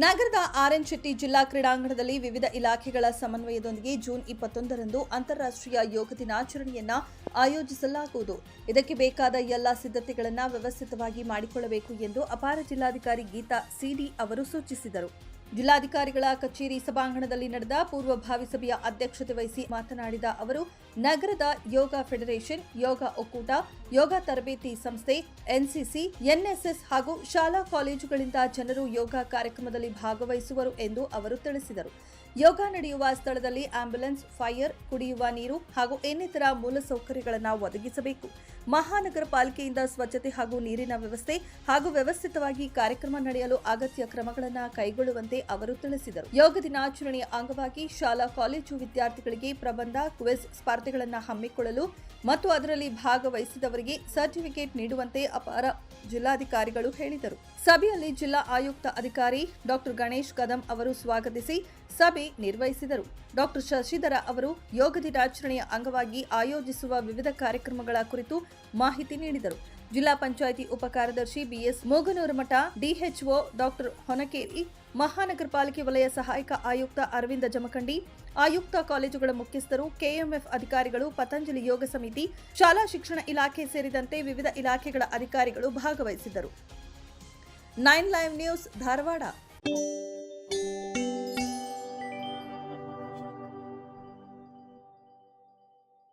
ನಗರದ ಆರ್ಎನ್ ಶೆಟ್ಟಿ ಜಿಲ್ಲಾ ಕ್ರೀಡಾಂಗಣದಲ್ಲಿ ವಿವಿಧ ಇಲಾಖೆಗಳ ಸಮನ್ವಯದೊಂದಿಗೆ ಜೂನ್ ಇಪ್ಪತ್ತೊಂದರಂದು ಅಂತಾರಾಷ್ಟ್ರೀಯ ಯೋಗ ದಿನಾಚರಣೆಯನ್ನ ಆಯೋಜಿಸಲಾಗುವುದು. ಇದಕ್ಕೆ ಬೇಕಾದ ಎಲ್ಲ ಸಿದ್ಧತೆಗಳನ್ನು ವ್ಯವಸ್ಥಿತವಾಗಿ ಮಾಡಿಕೊಳ್ಳಬೇಕು ಎಂದು ಅಪಾರ ಜಿಲ್ಲಾಧಿಕಾರಿ ಗೀತಾ ಸಿಡಿ ಅವರು ಸೂಚಿಸಿದರು. ಜಿಲ್ಲಾಧಿಕಾರಿಗಳ ಕಚೇರಿ ಸಭಾಂಗಣದಲ್ಲಿ ನಡೆದ ಪೂರ್ವಭಾವಿ ಸಭೆಯ ಅಧ್ಯಕ್ಷತೆ ವಹಿಸಿ ಮಾತನಾಡಿದ ಅವರು, ನಗರದ ಯೋಗ ಫೆಡರೇಷನ್, ಯೋಗ ಒಕ್ಕೂಟ, ಯೋಗ ತರಬೇತಿ ಸಂಸ್ಥೆ, ಎನ್ಸಿಸಿ, ಎನ್ಎಸ್ಎಸ್ ಹಾಗೂ ಶಾಲಾ ಕಾಲೇಜುಗಳಿಂದ ಜನರು ಯೋಗ ಕಾರ್ಯಕ್ರಮದಲ್ಲಿ ಭಾಗವಹಿಸುವರು ಎಂದು ಅವರು ತಿಳಿಸಿದರು. ಯೋಗ ನಡೆಯುವ ಸ್ಥಳದಲ್ಲಿ ಆಂಬ್ಯುಲೆನ್ಸ್, ಫೈರ್, ಕುಡಿಯುವ ನೀರು ಹಾಗೂ ಇನ್ನಿತರ ಮೂಲಸೌಕರ್ಯಗಳನ್ನು ಒದಗಿಸಬೇಕು. ಮಹಾನಗರ ಪಾಲಿಕೆಯಿಂದ ಸ್ವಚ್ಛತೆ ಹಾಗೂ ನೀರಿನ ವ್ಯವಸ್ಥೆ ಹಾಗೂ ವ್ಯವಸ್ಥಿತವಾಗಿ ಕಾರ್ಯಕ್ರಮ ನಡೆಯಲು ಅಗತ್ಯ ಕ್ರಮಗಳನ್ನು ಕೈಗೊಳ್ಳುವಂತೆ ಅವರು ತಿಳಿಸಿದರು. ಯೋಗ ದಿನಾಚರಣೆಯ ಅಂಗವಾಗಿ ಶಾಲಾ, ಕಾಲೇಜು ವಿದ್ಯಾರ್ಥಿಗಳಿಗೆ ಪ್ರಬಂಧ, ಕ್ವಿಜ್ ಸ್ಪರ್ಧೆಗಳನ್ನು ಹಮ್ಮಿಕೊಳ್ಳಲು ಮತ್ತು ಅದರಲ್ಲಿ ಭಾಗವಹಿಸಿದವರಿಗೆ ಸರ್ಟಿಫಿಕೇಟ್ ನೀಡುವಂತೆ ಅಪಾರ ಜಿಲ್ಲಾಧಿಕಾರಿಗಳು ಹೇಳಿದರು. ಸಭೆಯಲ್ಲಿ ಜಿಲ್ಲಾ ಆಯುಕ್ತ ಅಧಿಕಾರಿ ಡಾಕ್ಟರ್ ಗಣೇಶ್ ಕದಂ ಅವರು ಸ್ವಾಗತಿಸಿ, ಸಭೆ ನಿರ್ವಹಿಸಿದರು. ಡಾಕ್ಟರ್ ಶಶಿಧರ ಅವರು ಯೋಗ ದಿನಾಚರಣೆಯ ಅಂಗವಾಗಿ ಆಯೋಜಿಸುವ ವಿವಿಧ ಕಾರ್ಯಕ್ರಮಗಳ ಕುರಿತು ಮಾಹಿತಿ ನೀಡಿದರು. ಜಿಲ್ಲಾ ಪಂಚಾಯಿತಿ ಉಪ ಕಾರ್ಯದರ್ಶಿ B S Moganuramath DHO doctor Honakeri, ಮಹಾನಗರ ಪಾಲಿಕೆ ವಲಯ ಸಹಾಯಕ ಆಯುಕ್ತ ಅರವಿಂದ ಜಮಖಂಡಿ, ಆಯುಕ್ತ ಕಾಲೇಜುಗಳ ಮುಖ್ಯಸ್ಥರು, ಕೆಎಂಎಫ್ ಅಧಿಕಾರಿಗಳು, ಪತಂಜಲಿ ಯೋಗ ಸಮಿತಿ, ಶಾಲಾ ಶಿಕ್ಷಣ ಇಲಾಖೆ ಸೇರಿದಂತೆ ವಿವಿಧ ಇಲಾಖೆಗಳ ಅಧಿಕಾರಿಗಳು ಭಾಗವಹಿಸಿದ್ದರು. Nine live news Dharwad.